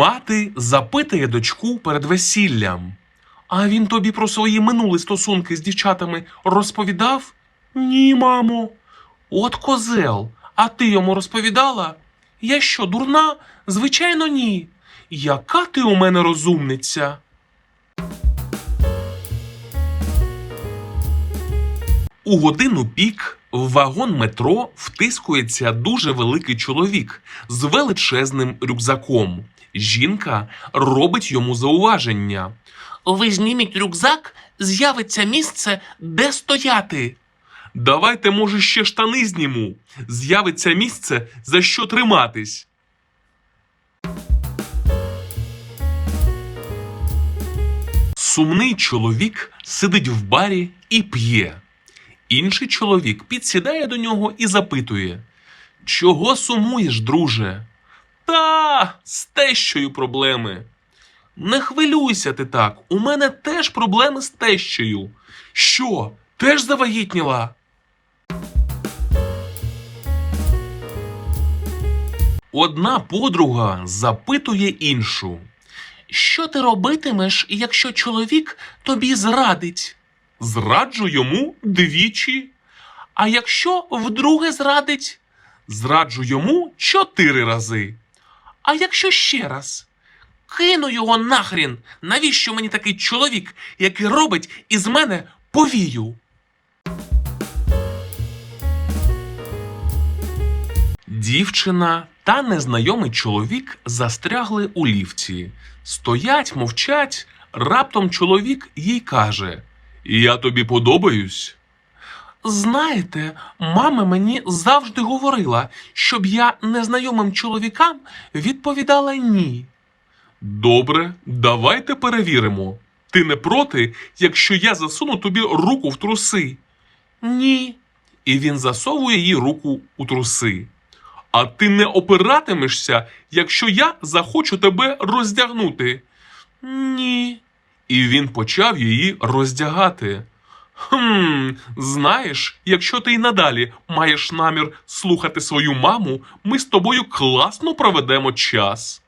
Мати запитає дочку перед весіллям. А він тобі про свої минулі стосунки з дівчатами розповідав? Ні, мамо. От козел, а ти йому розповідала? Я що, дурна? Звичайно, ні. Яка ти у мене розумниця? У годину пік в вагон метро втискується дуже великий чоловік з величезним рюкзаком. Жінка робить йому зауваження. Ви зніміть рюкзак, з'явиться місце, де стояти. Давайте, може, ще штани зніму. З'явиться місце, за що триматись. Сумний чоловік сидить в барі і п'є. Інший чоловік підсідає до нього і запитує: Чого сумуєш, друже? Та, з тещою проблеми. Не хвилюйся ти так, у мене теж проблеми з тещею. Що, теж завагітніла? Одна подруга запитує іншу. Що ти робитимеш, якщо чоловік тобі зрадить? Зраджу йому двічі. А якщо вдруге зрадить, зраджу йому чотири рази. А якщо ще раз? Кину його нахрін. Навіщо мені такий чоловік, який робить із мене повію? Дівчина та незнайомий чоловік застрягли у ліфті. Стоять, мовчать. Раптом чоловік їй каже: Я тобі подобаюсь. Знаєте, мама мені завжди говорила, щоб я незнайомим чоловікам відповідала ні. Добре, давайте перевіримо. Ти не проти, якщо я засуну тобі руку в труси? Ні. І він засовує їй руку у труси. А ти не опиратимешся, якщо я захочу тебе роздягнути? Ні. І він почав її роздягати. Хм, знаєш, якщо ти й надалі маєш намір слухати свою маму, ми з тобою класно проведемо час.